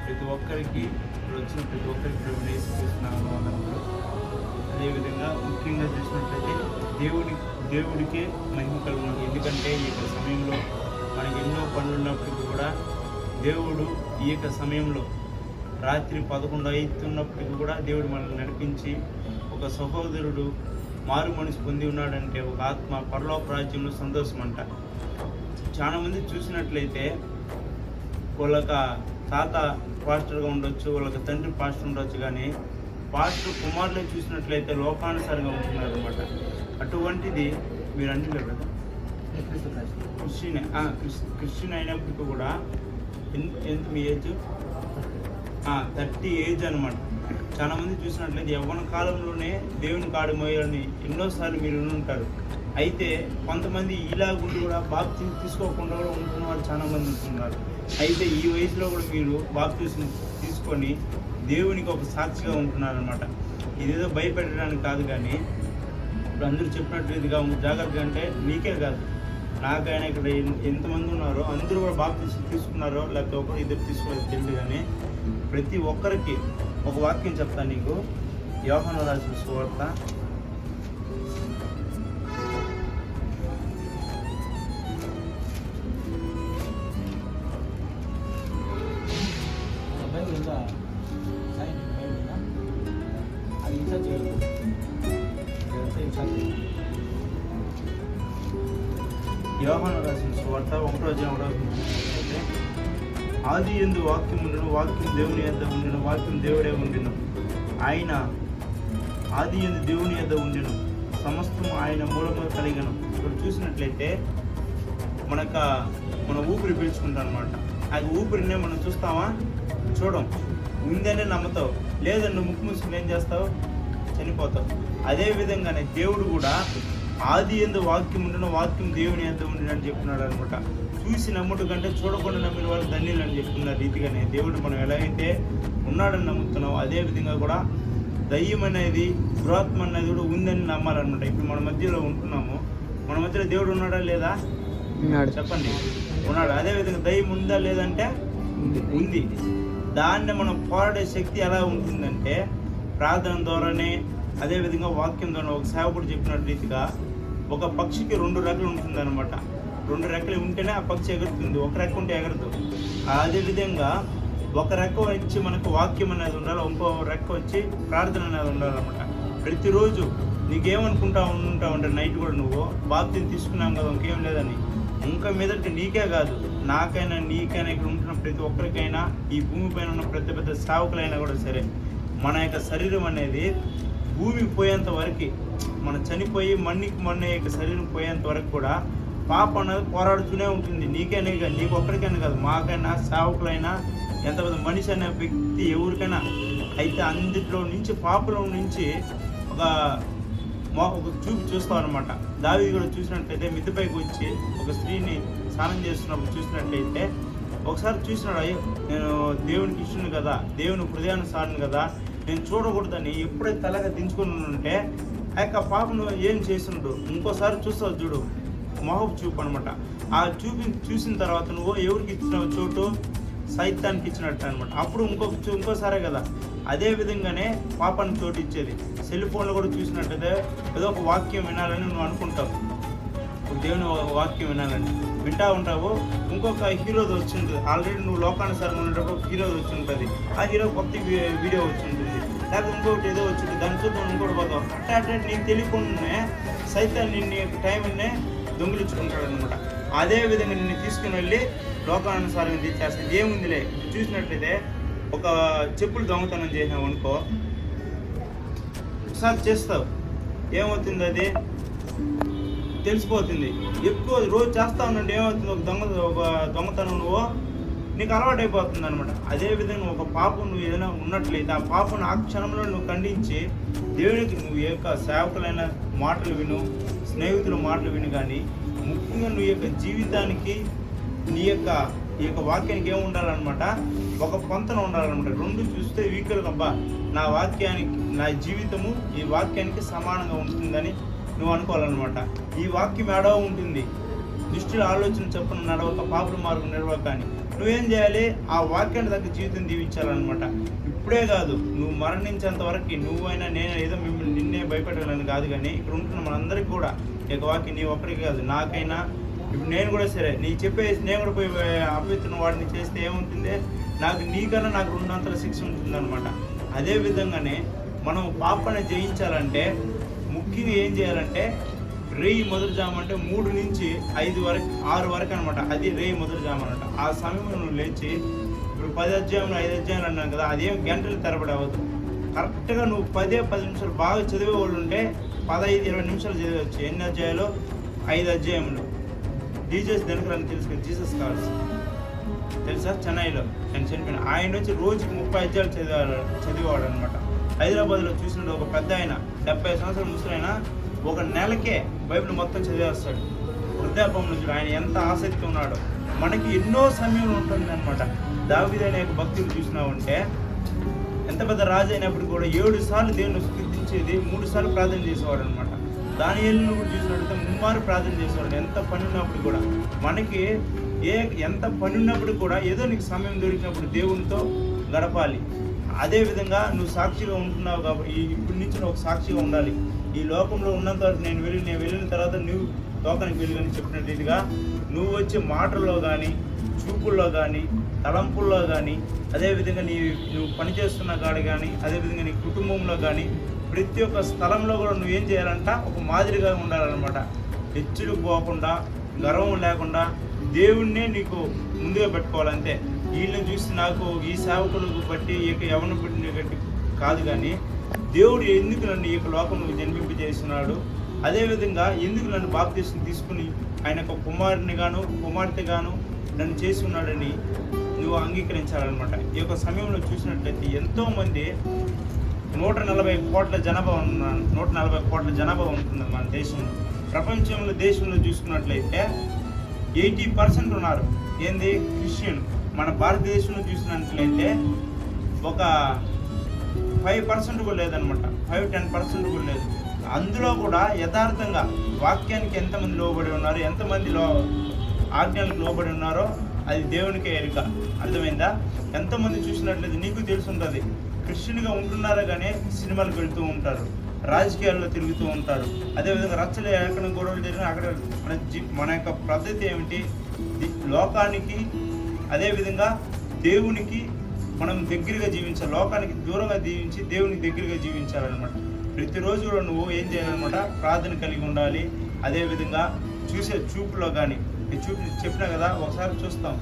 ప్రతి ఒక్కరికి ఇప్పుడు వచ్చిన ప్రతి ఒక్కరికి ప్రభు యేసుక్రీస్తునామములో వందనములు. అదేవిధంగా ముఖ్యంగా చూసినట్లయితే దేవుడి దేవుడికే మహిమ కలుగుతుంది ఎందుకంటే ఈ యొక్క సమయంలో మనకి ఎన్నో పనులు ఉన్నప్పటికీ కూడా దేవుడు ఈ యొక్క సమయంలో రాత్రి పదకొండు అవుతున్నప్పటికీ కూడా దేవుడు మనల్ని నడిపించి ఒక సహోదరుడు మారు మనిషి పొంది ఉన్నాడంటే ఒక ఆత్మ పరలోక రాజ్యంలో సంతోషం అంట చాలామంది చూసినట్లయితే వాళ్ళకి తాత పాస్టర్గా ఉండొచ్చు వాళ్ళకి తండ్రి పాస్టర్ ఉండొచ్చు కానీ పాస్టర్ కుమారులు చూసినట్లయితే లోకానుసారంగా ఉంటున్నారు అనమాట అటువంటిది మీరు అంటే కదా క్రిస్టియన్ క్రిస్టియన్ అయినప్పటికీ కూడా ఎంత మీ ఏజ్? థర్టీ ఏజ్ అనమాట చాలా మంది చూసినట్లయితే యవ్వన కాలంలోనే దేవుని కాడమోయాలని ఎన్నోసార్లు మీరు విని ఉంటారు. అయితే కొంతమంది ఇలా గుండి కూడా బాప్తి తీసుకోకుండా కూడా ఉంటున్న వాళ్ళు చాలా మంది ఉంటున్నారు. అయితే ఈ వయసులో కూడా మీరు బాప్తీసం తీసుకొని దేవునికి ఒక సాక్షిగా ఉంటున్నారనమాట ఇదేదో భయపెట్టడానికి కాదు కానీ ఇప్పుడు అందరూ చెప్పినట్టు ఇదిగా జాగ్రత్తగా అంటే నీకే కాదు. నాకైనా ఇక్కడ ఎంతమంది ఉన్నారో అందరూ కూడా బాప్తీసం తీసుకున్నారో లేకపోతే ఒకరు ఇద్దరు తీసుకోలేదు తెలియదు కానీ ప్రతి ఒక్కరికి ఒక వాక్యం చెప్తాను నీకు. యోహన రాసిన సువార్త యోహన రాసిన సువార్త ఒకటో ఒకటో ఆది ఎందు వాక్యం ఉండను వాక్యం దేవుని యొద్ద ఉండను వాక్యం దేవుడే ఉండను ఆయన ఆది ఎందు దేవుని యొద్ద ఉండను సమస్తం ఆయన మూలముగా కలిగను ఇక్కడ చూసినట్లయితే మనక మన ఊపిరి పీల్చుకుంటాం అనమాట ఆ ఊపిరినే మనం చూస్తామా? చూడం. ఉందనే నమ్ముతావు. నువ్వు ముక్కు మూసుకుని ఏం చేస్తావు? చనిపోతావు. అదే విధంగానే దేవుడు కూడా ఆది ఎందు వాక్యం ఉండిన వాక్యం దేవుని ఎంత ఉండిన అని చెప్తున్నాడు అనమాట. చూసి నమ్ముట కంటే చూడకుండా నమ్మిన వాళ్ళు ధన్యులు అని చెప్తున్న రీతిగానే దేవుడు మనం ఎలా అయితే ఉన్నాడని నమ్ముతున్నావు అదే విధంగా కూడా దయ్యం అనేది దురాత్మ అనేది కూడా ఉందని నమ్మాలన్నమాట. ఇప్పుడు మన మధ్యలో ఉంటున్నాము. మన మధ్యలో దేవుడు ఉన్నాడా లేదా? చెప్పండి. ఉన్నాడు. అదే విధంగా దయ్యం ఉందా లేదంటే ఉంది. దాన్ని మనం పోరాడే శక్తి ఎలా ఉంటుందంటే ప్రార్థన ద్వారానే అదే విధంగా వాక్యం ద్వారా ఒక సేవకుడు చెప్పిన రీతిగా ఒక పక్షికి రెండు రెక్కలు ఉంటుందన్నమాట. రెండు రెక్కలు ఉంటేనే ఆ పక్షి ఎగురుతుంది ఒక రెక్క ఉంటే ఎగరదు. అదేవిధంగా ఒక రెక్క వచ్చి మనకు వాక్యం అనేది ఉండాలి ఇంకో రెక్క వచ్చి ప్రార్థన అనేది ఉండాలన్నమాట. ప్రతిరోజు నీకేమనుకుంటా ఉంటావు అంటే నైట్ కూడా నువ్వు బాప్తిని తీసుకున్నాం కదా ఇంకేం లేదని. ఇంకా మీదంటే నీకే కాదు. నాకైనా నీకైనా ఇక్కడ ఉంటున్న ప్రతి ఒక్కరికైనా ఈ భూమి పైన ఉన్న పెద్ద పెద్ద సేవకులైనా కూడా సరే మన యొక్క శరీరం అనేది భూమి పోయేంత వరకు మన చనిపోయి మన్నికి మన్న యొక్క శరీరం పోయేంత వరకు కూడా పాపం అనేది పోరాడుతూనే ఉంటుంది. నీకైనా కాదు నీకు ఒక్కరికైనా కాదు మాకైనా సేవకులైనా ఎంత పెద్ద మనిషి అనే వ్యక్తి ఎవరికైనా అయితే అందులో నుంచి పాపలో నుంచి ఒక మా ఒక చూపు చూస్తాం అనమాట దావి కూడా చూసినట్లయితే మిద్దపైకి వచ్చి ఒక స్త్రీని స్నానం చేస్తున్నప్పుడు చూసినట్లయితే ఒకసారి చూసినాడు అయ్యో నేను దేవునికి ఇష్టను కదా దేవుని హృదయానుసారను కదా నేను చూడకూడదని ఎప్పుడైతే తలగా దించుకుని ఉంటే ఆ యొక్క పాపను ఏం చేసినాడు ఇంకోసారి చూస్తావు చూడు మొహపు చూపు అనమాట ఆ చూపి చూసిన తర్వాత నువ్వు ఎవరికి ఇచ్చినావు చోటు? సైతానికి ఇచ్చినట్టు అనమాట అప్పుడు ఇంకొక చూ- ఇంకోసారే కదా అదే విధంగానే పాపానికి చోటు ఇచ్చేది. సెల్ ఫోన్లో కూడా చూసినట్టయితే ఏదో ఒక వాక్యం వినాలని నువ్వు అనుకుంటావు. దేవుని వాక్యం వినాలని. వింటా ఉంటావు ఇంకొక హీరోది వచ్చింది. ఆల్రెడీ నువ్వు లోకానుసారం ఉండేటప్పుడు హీరో హీరోది వచ్చి ఉంటుంది ఆ హీరో కొత్త వీడియో వచ్చి ఉంటుంది లేకపోతే ఇంకొకటి ఏదో వచ్చింది. దాని చూపు ఇంకోటి పోతావు అంటే అంటే నీకు తెలియకుండానే సైతం నిన్ను యొక్క టైంనే దొంగిలించుకుంటాడు అనమాట అదే విధంగా నిన్ను తీసుకుని వెళ్ళి లోకానుసారంగా తెచ్చేస్తుంది ఏముందిలే? చూసినట్లయితే ఒక చెప్పులు దొంగతనం చేసినావు అనుకో. ఒకసారి చేస్తావు. ఏమవుతుంది అది? తెలిసిపోతుంది. ఎక్కువ రోజు చేస్తా ఉండండి ఏమవుతుంది ఒక దొంగ ఒక దొంగతనం నువ్వు నీకు అలవాటు అయిపోతుంది అనమాట అదే విధంగా ఒక పాపం నువ్వు ఏదైనా ఉన్నట్లయితే ఆ పాపను ఆ క్షణంలో నువ్వు ఖండించి దేవునికి నువ్వు యొక్క సేవకులైన మాటలు విను స్నేహితుల మాటలు విను కానీ ముఖ్యంగా నువ్వు యొక్క జీవితానికి నీ యొక్క ఈ యొక్క వాక్యానికి ఏమి ఉండాలన్నమాట? ఒక పొంతన ఉండాలన్నమాట. రెండు చూస్తే వీకులు అబ్బా నా వాక్యానికి నా జీవితము ఈ వాక్యానికి సమానంగా ఉంటుందని నువ్వు అనుకోవాలన్నమాట. ఈ వాక్యం ఏడవ ఉంటుంది. దుష్టుల ఆలోచన చొప్పున నడవక పాపుల మార్గం నడవక అని నువ్వేం చేయాలి? ఆ వాక్యాన్ని తగ్గ జీవితం దీవించాలన్నమాట. ఇప్పుడే కాదు నువ్వు మరణించేంత వరకు నువ్వైనా నేను ఏదో మిమ్మల్ని నిన్నే భయపెట్టాలని కాదు కానీ ఇక్కడ ఉంటున్న మనందరికీ కూడా ఈ వాక్యం నీ ఒక్కరికి కాదు నాకైనా. ఇప్పుడు నేను కూడా సరే నీ చెప్పేసి నేను కూడా పోయి అపవిత్రుని వాడిని చేస్తే ఏముంటుంది? నాకు నీకన్నా నాకు రెండంతల శిక్ష ఉంటుందన్నమాట. అదే విధంగానే మనం పాపాన్ని జయించాలంటే ఇది ఏం చేయాలంటే రేయి మొదటి జామ అంటే మూడు నుంచి ఐదు వరకు ఆరు వరకు అనమాట అది రేయి మొదటి జామ అనమాట ఆ సమయంలో నువ్వు లేచి ఇప్పుడు పది అధ్యాయంలో ఐదు అధ్యాయంలో అన్నాను కదా అదేం గంటలు తరబడి అవ్వదు. కరెక్ట్గా నువ్వు పదే పది నిమిషాలు బాగా చదివే వాళ్ళు ఉంటే పదహైదు ఇరవై నిమిషాలు చదివచ్చు ఎన్ని అధ్యాయాలు? ఐదు అధ్యాయములు. జీజస్ దినకరాన్ని తెలుసుకుని జీసస్ కాల్స్. తెలుసా? చెన్నైలో. నేను చనిపోయిన. ఆయన వచ్చి రోజుకి ముప్పై అధ్యాయాలు చదివాడు చదివేవాడు అనమాట హైదరాబాద్లో చూసినట్టు ఒక పెద్ద ఆయన. డెబ్బై సంవత్సరాల ముసలైన ఒక నెలకే బైబిల్ మొత్తం చదివేస్తాడు. వృద్ధాపం నుంచి ఆయన ఎంత ఆసక్తి ఉన్నాడో. మనకి ఎన్నో సమయం ఉంటుంది అనమాట దావిదనే భక్తులు చూసినామంటే ఎంత పెద్ద రాజు అయినప్పుడు కూడా ఏడు సార్లు దేవుని స్థుతించేది మూడు సార్లు ప్రార్థన చేసేవాడు అనమాట దాని ఏళ్ళు కూడా చూసినట్టయితే ముమ్మారు ప్రార్థన చేసేవాడు. ఎంత పని ఉన్నప్పుడు కూడా. మనకి ఏ ఎంత పని ఉన్నప్పుడు కూడా ఏదో నీకు సమయం దొరికినప్పుడు దేవునితో గడపాలి. అదే విధంగా నువ్వు సాక్షిగా ఉంటున్నావు కాబట్టి ఇప్పటి నుంచి నువ్వు ఒక సాక్షిగా ఉండాలి. ఈ లోకంలో ఉన్నంత వరకు నేను వెళ్ళి నేను వెళ్ళిన తర్వాత నువ్వు లోకానికి వెళ్ళి చెప్పినట్టు నువ్వు వచ్చే మాటల్లో కానీ చూపుల్లో కానీ తలంపుల్లో కానీ అదేవిధంగా నీ నువ్వు పనిచేస్తున్న కాడ కానీ అదేవిధంగా నీ కుటుంబంలో కానీ ప్రతి ఒక్క స్థలంలో కూడా నువ్వేం చేయాలంట? ఒక మాదిరిగా ఉండాలన్నమాట. హెచ్చులు పోకుండా గర్వం లేకుండా దేవుణ్ణే నీకు ముందుగా పెట్టుకోవాలంతే వీళ్ళని చూసి నాకు ఈ సేవకులకు బట్టి ఈ యొక్క యవన బట్టి కాదు కానీ దేవుడు ఎందుకు నన్ను ఈ యొక్క లోకంలో జన్మింపజేస్తున్నాడు అదేవిధంగా ఎందుకు నన్ను బాప్తీసం తీసుకుని ఆయన ఒక కుమారుని గాను కుమార్తె గాను నన్ను చేసి ఉన్నాడని నువ్వు అంగీకరించాలన్నమాట. ఈ యొక్క సమయంలో చూసినట్లయితే ఎంతోమంది నూట నలభై కోట్ల జనాభా ఉన్న నూట నలభై కోట్ల జనాభా ఉంటుంది మన దేశంలో. ప్రపంచంలో దేశంలో చూసుకున్నట్లయితే ఎయిటీ పర్సెంట్ ఉన్నారు. ఏంది? క్రిస్టియన్. మన భారతదేశంలో చూసినట్లయితే ఒక ఫైవ్ పర్సెంట్ కూడా లేదనమాట. ఫైవ్ టెన్ పర్సెంట్ కూడా లేదు. అందులో కూడా యథార్థంగా వాక్యానికి ఎంతమంది లోబడి ఉన్నారు ఎంతమంది లో ఆజ్ఞలకు లోబడి ఉన్నారో అది దేవునికే ఎరుక. అర్థమైందా? ఎంతమంది చూసినట్లయితే నీకు తెలిసి ఉంటుంది. క్రిస్టియన్గా ఉంటున్నారా కానీ సినిమాలకు వెళ్తూ ఉంటారు. రాజకీయాల్లో తిరుగుతూ ఉంటారు. అదేవిధంగా రచ్చలు ఎక్కడ గొడవలు జరిగినా అక్కడ మన జీ మన యొక్క పద్ధతి ఏమిటి? లోకానికి అదేవిధంగా దేవునికి మనం దగ్గరగా జీవించాలి. లోకానికి దూరంగా జీవించి దేవునికి దగ్గరగా జీవించాలన్నమాట. ప్రతిరోజు కూడా నువ్వు ఏం చేయాలన్నమాట? ప్రార్థన కలిగి ఉండాలి. అదేవిధంగా చూసే చూపులో కానీ ఈ చూపు చెప్పినా కదా ఒకసారి చూస్తాం.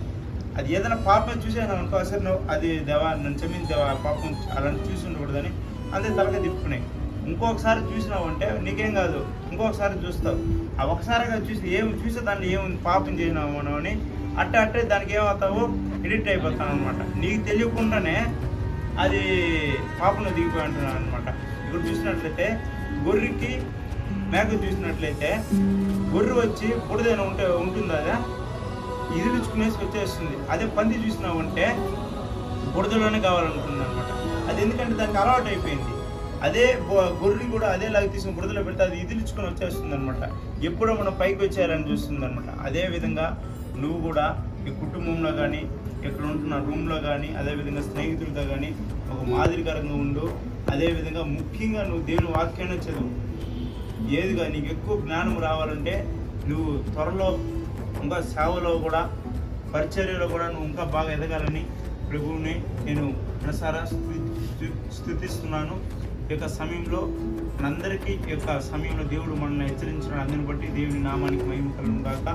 అది ఏదైనా పాపం చూసాను అనుకో అసలు నువ్వు అది దేవా నన్ను క్షమించి దేవా పాపం అలాంటి చూసి ఉండకూడదని అంతే తలక తిప్పుకున్నాయి ఇంకొకసారి చూసినావు అంటే నీకేం కాదు. ఇంకొకసారి చూస్తావు. ఆ ఒకసారిగా చూసి ఏం చూసే దాన్ని ఏముంది పాపం చేసినావు మనం అని అట్ట అట్టే దానికి ఏమవుతావు ఎడిట్ అయిపోతావు అనమాట నీకు తెలియకుండానే అది పాపంలో దిగిపోయి అంటున్నాను అనమాట ఇప్పుడు చూసినట్లయితే గొర్రెకి మేక చూసినట్లయితే గొర్రె వచ్చి బుడిదైనా ఉంటే ఉంటుంది అదే? ఇదిలించుకునేసి వచ్చేస్తుంది. అదే పంది చూసినావంటే బుడదలోనే కావాలనుకుంటుంది అనమాట అది ఎందుకంటే దానికి అలవాటు అయిపోయింది అదే బొ- గొర్రెని కూడా అదే లాగా తీసుకుని బురదలో పెడితే అది ఇదిలించుకొని వచ్చేస్తుంది అనమాట ఎప్పుడో మనం పైకి వచ్చేయాలని చూస్తుంది అనమాట అదే విధంగా నువ్వు కూడా ఈ కుటుంబంలో కానీ ఇక్కడ ఉంటున్న రూమ్లో కానీ అదేవిధంగా స్నేహితులతో కానీ ఒక మాదిరికరంగా ఉండు. అదేవిధంగా ముఖ్యంగా నువ్వు దేవుని వాక్యాన్ని చదువు. ఏదిగా నీకు ఎక్కువ జ్ఞానం రావాలంటే నువ్వు త్వరలో ఇంకా సేవలో కూడా పరిచర్యలో కూడా నువ్వు ఇంకా బాగా ఎదగాలని ప్రభువుని నేను మనసారా స్థు- స్థుతిస్తున్నాను. ఈ యొక్క సమయంలో మనందరికీ ఈ యొక్క సమయంలో దేవుడు మనల్ని హెచ్చరించిన అందరిని బట్టి దేవుని నామానికి మహిమ కలుగును గాక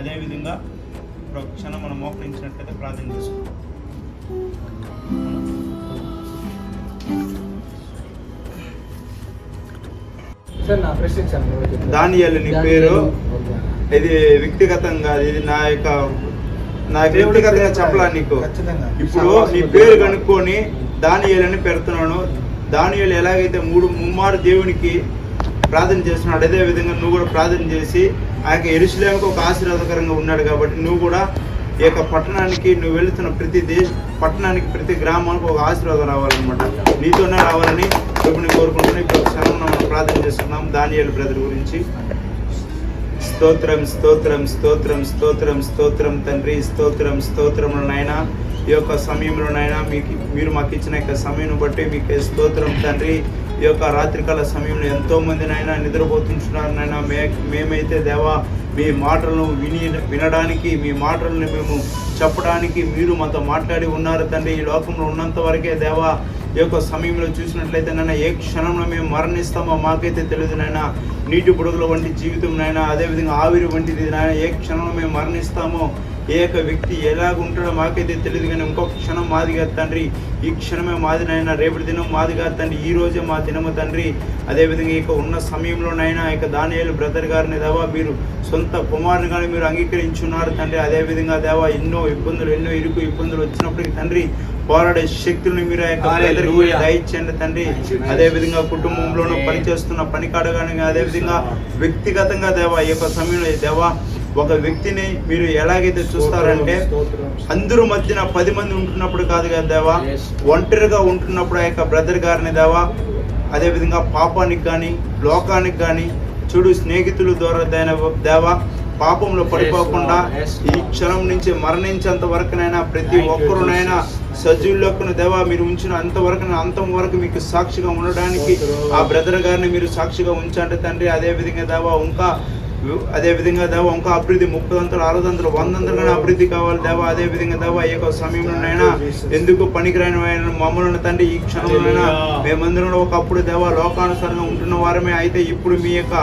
అదేవిధంగా ఇప్పుడు ఒక క్షణం మనం మోకరించినట్లయితే ప్రార్థన చేసుకుంటాం దానియేలు నీ పేరు? ఇది వ్యక్తిగతంగా ఇది నా యొక్క నా వ్యక్తిగతంగా చెప్పలా నీకు? ఖచ్చితంగా. ఇప్పుడు నీ పేరు కనుక్కొని దానియేలని పెడుతున్నాను. దానియులు ఎలాగైతే మూడు ముమ్మారు దేవునికి ప్రార్థన చేస్తున్నాడు అదే విధంగా నువ్వు కూడా ప్రార్థన చేసి ఆ యొక్క ఎరుసలేమకు ఒక ఆశీర్వాదకరంగా ఉన్నాడు కాబట్టి నువ్వు కూడా ఈ యొక్క పట్టణానికి నువ్వు వెళుతున్న ప్రతి దేశ పట్టణానికి ప్రతి గ్రామానికి ఒక ఆశీర్వాదం రావాలన్నమాట. నీతోనే రావాలని ప్రభుని కోరుకుంటున్నాను. ఇప్పుడు క్షణం మనం ప్రార్థన చేసుకున్నాం దానియాల బ్రదర్ గురించి. స్తోత్రం స్తోత్రం స్తోత్రం స్తోత్రం స్తోత్రం తండ్రి స్తోత్రం స్తోత్రం నాయన. ఈ యొక్క సమయంలో నాయన మీకు మీరు మాకు ఇచ్చిన యొక్క సమయం బట్టి మీకు స్తోత్రం తండ్రి. ఈ యొక్క రాత్రికాల సమయంలో ఎంతో మంది నాయన. మే మేమైతే దేవా మీ మాటలను విని వినడానికి మీ మాటలను మేము చెప్పడానికి మీరు మాతో మాట్లాడి ఉన్నారు తండ్రి. ఈ లోకంలో ఉన్నంత వరకే దేవా యొక్క సమయంలో చూసినట్లయితే నైనా ఏ క్షణంలో మేము మరణిస్తామో మాకైతే తెలియదు నాయన. నీటి బుడగల వంటి జీవితం నాయన అదేవిధంగా ఆవిరి వంటిది నాయన. ఏ క్షణంలో మేము మరణిస్తామో ఏ యొక్క వ్యక్తి ఎలాగ ఉంటాడో మాకైతే తెలియదు కానీ ఇంకొక క్షణం మాది కాదు తండ్రి. ఈ క్షణమే మాది నాయన. రేపటి దినం మాది కాదు తండ్రి. ఈ రోజే మా దినము తండ్రి. అదేవిధంగా ఇక ఉన్న సమయంలోనైనా ఇక దానియాలు బ్రదర్ గారిని దేవా మీరు సొంత కుమారుని కానీ మీరు అంగీకరించున్నారు తండ్రి. అదేవిధంగా దేవా ఎన్నో ఇబ్బందులు ఎన్నో ఇరుకు ఇబ్బందులు వచ్చినప్పటికీ తండ్రి పోరాడే శక్తులను మీరు ఆ యొక్క దయచేయండి తండ్రి. అదే విధంగా కుటుంబంలోనూ పనిచేస్తున్న పనికాడ కానీ అదే విధంగా వ్యక్తిగతంగా దేవా ఈ యొక్క సమయంలో దేవా ఒక వ్యక్తిని మీరు ఎలాగైతే చూస్తారంటే అందరూ మధ్యన పది మంది ఉంటున్నప్పుడు కాదు కదా దేవా ఒంటరిగా ఉంటున్నప్పుడు ఆ యొక్క బ్రదర్ గారిని దేవా అదేవిధంగా పాపానికి కానీ లోకానికి కానీ చూడు స్నేహితుల ద్వారా దైన దేవా పాపంలో పడిపోకుండా ఈ క్షణం నుంచి మరణించేంత వరకునైనా ప్రతి ఒక్కరునైనా సజీవులకు దేవా మీరు ఉంచిన అంతవరకు అంతం వరకు మీకు సాక్షిగా ఉండడానికి ఆ బ్రదర్ గారిని మీరు సాక్షిగా ఉంచండి తండ్రి అదే విధంగా దేవా ఇంకా అదే విధంగా దేవా ఇంకా అభివృద్ధి ముప్పై వందలు అరవై వందలు వంద వందలుగానే అభివృద్ధి కావాలి దేవా అదే విధంగా దేవా ఈ యొక్క సమయంలోనైనా ఎందుకు పనికిరాని మమ్మల్ని తండ్రి ఈ క్షణంలోనైనా మేమందరం ఒకప్పుడు దేవా లోకానుసారంగా ఉంటున్న వారమే అయితే ఇప్పుడు మీ యొక్క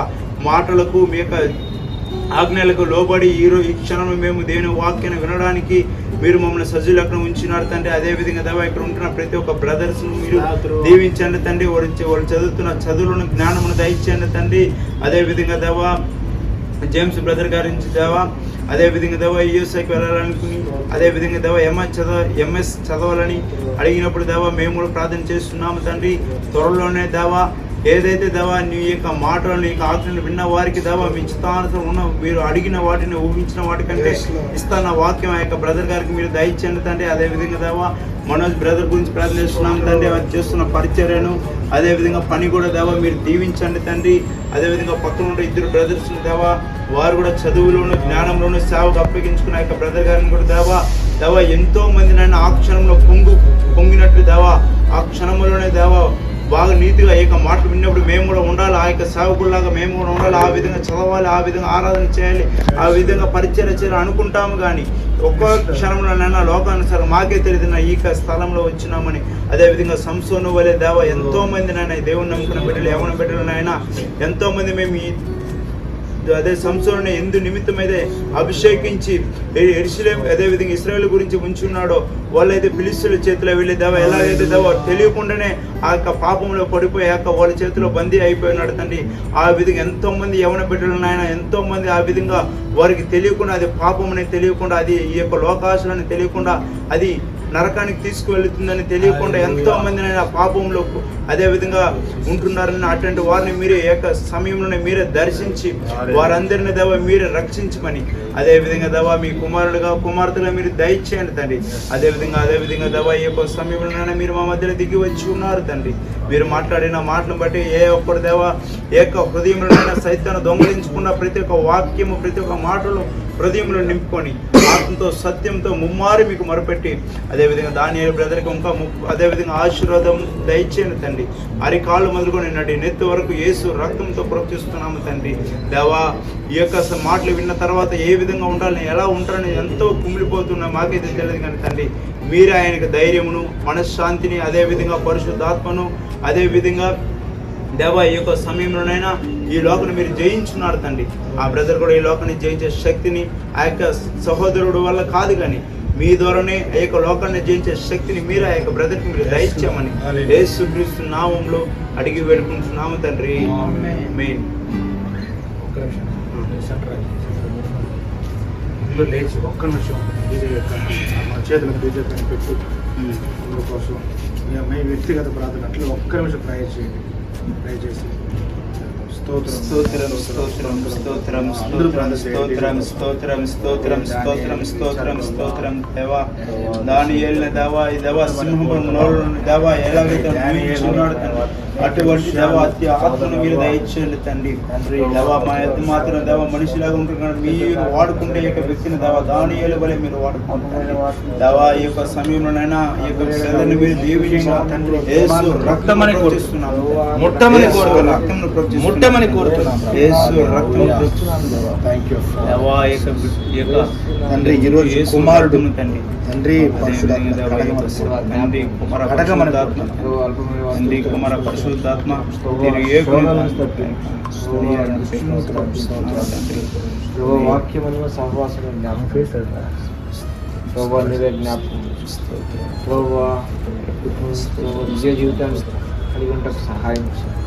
మాటలకు మీ యొక్క ఆజ్ఞలకు లోబడి ఈ రో- ఈ క్షణంలో మేము దేవుని వాక్యాన్ని వినడానికి మీరు మమ్మల్ని సజీలక్కడ ఉంచినారు తండ్రి. అదే విధంగా దేవా ఇక్కడ ఉంటున్న ప్రతి ఒక్క బ్రదర్స్ మీరు దీవించండి తండ్రి. వారు చ- వాళ్ళు చదువుతున్న చదువులను జ్ఞానమును దయచేయండి తండ్రి. అదే విధంగా దేవా జేమ్స్ బ్రదర్ గారి నుంచి దేవా అదే విధంగా దేవా యూఎస్ఐకి వెళ్ళాలనుకుని అదే విధంగా దేవా ఎంఎస్ చదవ ఎంఎస్ చదవాలని అడిగినప్పుడు దేవా మేము కూడా ప్రార్థన చేస్తున్నాము తండ్రి. త్వరలోనే దేవా ఏదైతే దేవా నీ యొక్క మాటలు నీ యొక్క ఆజ్ఞలు విన్న వారికి దేవా మీ చిత్తానుసారం ఉన్న మీరు అడిగిన వాటిని ఊహించిన వాటికంటే. ఇస్తాన వాక్యం ఆ యొక్క బ్రదర్ గారికి మీరు దయచేయండి తండ్రి. అదే విధంగా దేవా మనోజ్ బ్రదర్ గురించి ప్రార్థన చేస్తున్నాం తండ్రి. వారు చేస్తున్న పరిచర్యను అదే విధంగా పని కూడా దేవా మీరు దీవించండి తండ్రి. అదే విధంగా పక్కన ఉన్న ఇద్దరు బ్రదర్స్ దేవా వారు కూడా చదువులోను జ్ఞానంలోను సేవకు అప్పగించుకున్న యొక్క బ్రదర్ గారిని కూడా దేవా దేవా ఎంతో మంది నన్ను ఆ క్షణంలో పొంగు పొంగినట్లు దేవా ఆ క్షణంలోనే దేవా బాగా నీతిగా ఈ యొక్క మాటలు విన్నప్పుడు మేము కూడా ఉండాలి. ఆ యొక్క సేవకుల్లాగా మేము కూడా ఉండాలి. ఆ విధంగా చదవాలి ఆ విధంగా ఆరాధన చేయాలి ఆ విధంగా పరిచయం చేయాలి అనుకుంటాము కానీ ఒక్కో క్షణంలోనైనా లోకానుసారం మాకే తెలియదు ఈ యొక్క స్థలంలో వచ్చినామని. అదే విధంగా సంసోను వలె దేవ ఎంతో మంది నాయన దేవుని నమ్ముకున్న బిడ్డలు యవన బిడ్డలు నాయన ఎంతోమంది మేము ఈ అదే సంసోని ఎందు నిమిత్తమైతే అభిషేకించి ఎ- ఎరుసలేం అదే విధంగా ఇస్రాయేల్ గురించి ఉంచున్నాడో వాళ్ళైతే ఫిలిస్తుల చేతిలో వెళ్ళి దేవ ఎలాగైతే దేవ తెలియకుండానే ఆ యొక్క పాపంలో పడిపోయి ఆ యొక్క వాళ్ళ చేతిలో బందీ అయిపోయినాడు తండ్రి. ఆ విధంగా ఎంతో మంది యవన బిడ్డలు నాయన ఎంతో మంది ఆ విధంగా వారికి తెలియకుండా అది పాపం అని తెలియకుండా అది ఈ యొక్క లోకాశలని తెలియకుండా అది నరకానికి తీసుకువెళుతుందని తెలియకుండా ఎంతో మంది ఆ పాపంలో అదే విధంగా ఉంటున్నారని అటువంటి వారిని మీరే ఏక సమయంలోనే మీరే దర్శించి వారందరిని దేవ మీరే రక్షించమని. అదే విధంగా దేవ మీ కుమారుడుగా కుమార్తెగా మీరు దయచేయండి తండ్రి. అదే విధంగా అదే విధంగా దేవ ఈ యొక్క సమయంలోనైనా మీరు మా మధ్యలో దిగి వచ్చి ఉన్నారు తండ్రి. వీరు మాట్లాడిన మాటను బట్టి ఏ ఒక్కడు దేవ ఏక హృదయంలోనైనా సైతాన్ని దొంగలించుకున్న ప్రతి ఒక్క వాక్యము ప్రతి ఒక్క మాటలు హృదయంలో నింపుకొని ఆత్మతో సత్యంతో ముమ్మారి మీకు మొరపెట్టి అదేవిధంగా దాని బ్రదర్కి ఇంకా ము- అదేవిధంగా ఆశీర్వాదం దయచేయండి తండ్రి. అరికాళ్ళు మొదలుకొని నడి నెత్తి వరకు ఏసు రక్తంతో ప్రవర్తిస్తున్నాము తండ్రి. దేవా ఈ యొక్క మాటలు విన్న తర్వాత ఏ విధంగా ఉండాలని ఎలా ఉంటారని ఎంతో కుమిలిపోతున్నా మాకైతే తెలియదు కానీ తండ్రి మీరే ఆయనకు ధైర్యమును మనశ్శాంతిని అదే విధంగా పరిశుద్ధాత్మను అదే విధంగా దేవా ఈ యొక్క సమయంలోనైనా ఈ లోకను మీరు జయించున్నారు తండ్రి. ఆ బ్రదర్ కూడా ఈ లోకాన్ని జయించే శక్తిని ఆ యొక్క సహోదరుడు వల్ల కాదు కానీ మీ ద్వారానే ఆ యొక్క లోకాన్ని జయించే శక్తిని మీరు ఆ యొక్క బ్రదర్కి మీరు దయచేయమని. యేసుక్రీస్తు నామంలో అడిగి వేడుకుంటున్నాము తండ్రి. మెయిన్ ఇందులో లేచి ఒక్క నిమిషం బీజేపీ మన మా చేతులకు బీజేపీని పెట్టు అందుకోసం కోసం మీ మీ వ్యక్తిగత ప్రార్థన అట్లా ఒక్క నిమిషం ట్రై చేయండి. ట్రై చేసి స్తోత్రం స్తోత్రం స్తోత్రం స్తోత్రం అందరూ స్తోత్రం ప్రార్థన చేయండి. స్తోత్రం స్తోత్రం స్తోత్రం స్తోత్రం స్తోత్రం స్తోత్రం దేవా దాని ఏలిన దేవా ఈ దేవా సింహం దేవా ఎలాగైతే తండ్రి. అటువంటి దేవ అతి ఆత్మను మీరు దయచేయండి తండ్రి. తండ్రి దేవ మా ఎద్దు మాత్రం దేవ మనిషిలాగా ఉంటున్నాడు. మీరు వాడుకుంటే యొక్క వ్యక్తిని దేవ దానియేలు వలె మీరు వాడుకుంటారు. దేవ ఈ యొక్క సమయంలోనైనా ఈ యొక్క సెలని మీరు దీవించిన యేసు రక్తమని కోరుతున్నాము ముట్టమని కోరుతున్నాం. రక్తమును ముట్టమని కోరుతున్నాం. తండ్రి, ఈరోజు కుమారుడు. తండ్రి. తండ్రి తండ్రి కుమార కడగమని పరిశుద్ధాత్మ. తండ్రి కుమార పరిశుద్ధాత్మ. మీరు ఏ ప్రభు వాక్యమును సహవాసం జ్ఞాపకం ప్రభు నీవే జ్ఞాపకం ప్రభు విజయ జీవితాన్ని కలిగి ఉంటకు సహాయం చేయండి.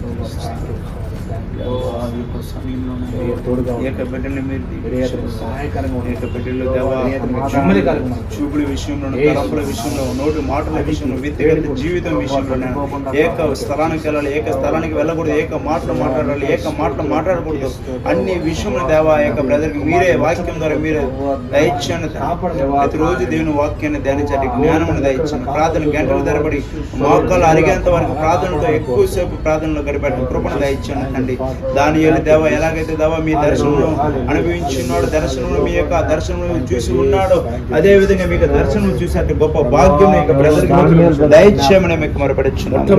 మీరు బిడ్డలు చూపుల విషయంలో తలంపుల విషయంలో నోటి మాటల విషయంలో వ్యక్తిగత జీవితం విషయంలో ఏక స్థలానికి వెళ్ళాలి ఏక స్థలానికి వెళ్ళకూడదు ఏక మాటలు మాట్లాడాలి ఏక మాటలు మాట్లాడకూడదు. అన్ని విషయంలో దేవా ఏక బ్రదర్కి మీరే వాక్యం ద్వారా మీరే దయచేయండి ప్రతిరోజు దేవుని వాక్యాన్ని ధ్యానించండి జ్ఞానమును దయచేయండి. ప్రార్థన గంటలు ధరబడి మోకాలు అరిగేంత వరకు ప్రార్థనతో ఎక్కువసేపు ప్రార్థనలో గడిపెట్టి కృపను దయచేయండి దాని దేవ ఎలాగైతే దేవ మీ దర్శనంలో అనుభవించున్నాడు దర్శనంలో మీ యొక్క దర్శనంలో చూసి ఉన్నాడు అదే విధంగా మీకు దర్శనం చూసినట్టు గొప్ప భాగ్యం దయచేయమని మీకు మొరపడుచున్నాను.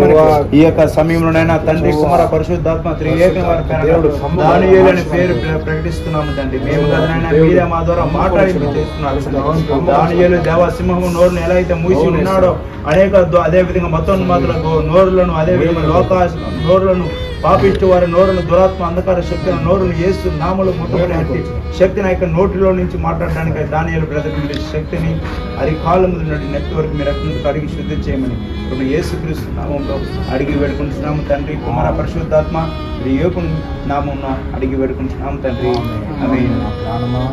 ఈ యొక్క సమయంలోనైనా తండ్రి కుమార పరిశుద్ధాత్మ దేవుడు దానియేలని పేరు ప్ర- ప్రకటిస్తున్నాము తండ్రి. మేము కదనైనా మీరే మా ద్వారా మాట్లాడింపు చేస్తున్నారు దానియేలు దేవ సింహము నోరును ఎలా అయితే మూసి ఉన్నాడో అనేక అదే విధంగా మతోన్మాదులకు నోరులను అదే విధంగా లోకా నోరులను పాపిష్టి వారి నోరును దురాత్మ అంధకార శక్తిని నోరును ఏసు నామలు అట్టి శక్తిని యొక్క నోటిలో నుంచి మాట్లాడడానికి దానియేలు బ్రదర్ శక్తిని ముందు నుండి నెత్తి వరకు మీరు అక్కడ అడిగి శుద్ధి చేయమని ఇప్పుడు యేసు క్రీస్తు నామంలో అడిగి వేడుకుంటున్నాము తండ్రి. కుమార పరిశుద్ధాత్మ ఇది యోగు నామం అడిగి వేడుకుంటున్నాము తండ్రి. ఆమేన్. ప్రాణమా